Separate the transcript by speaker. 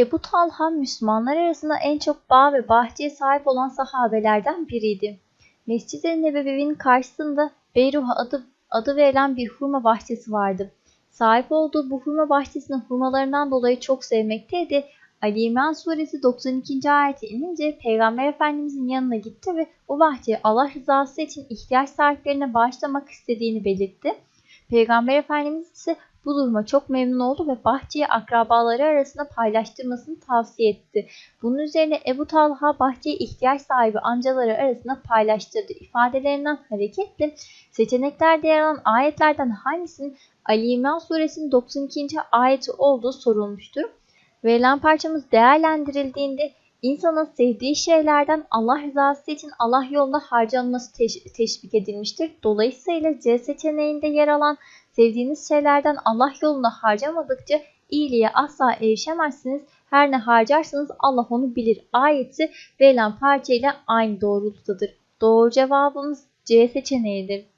Speaker 1: Ebu Talha Müslümanlar arasında en çok bağ ve bahçeye sahip olan sahabelerden biriydi. Mescid-i Nebevi'nin karşısında Beyruha adı, adı verilen bir hurma bahçesi vardı. Sahip olduğu bu hurma bahçesinin hurmalarından dolayı çok sevmekteydi. Ali İmran suresi 92. ayeti inince Peygamber Efendimizin yanına gitti ve bu bahçeyi Allah rızası için ihtiyaç sahiplerine bağışlamak istediğini belirtti. Peygamber Efendimiz ise bu duruma çok memnun oldu ve bahçeyi akrabaları arasında paylaştırmasını tavsiye etti. Bunun üzerine Ebu Talha bahçeyi ihtiyaç sahibi amcaları arasında paylaştırdı ifadelerinden hareketle seçeneklerde yer alan ayetlerden hangisinin Ali İmran suresinin 92. ayeti olduğu sorulmuştur. Verilen parçamız değerlendirildiğinde insanın sevdiği şeylerden Allah rızası için Allah yolunda harcanması teş- teşvik edilmiştir. Dolayısıyla C seçeneğinde yer alan sevdiğiniz şeylerden Allah yolunda harcamadıkça iyiliğe asla erişemezsiniz. Her ne harcarsanız Allah onu bilir. Ayeti verilen parçayla aynı doğrultudadır. Doğru cevabımız C seçeneğidir.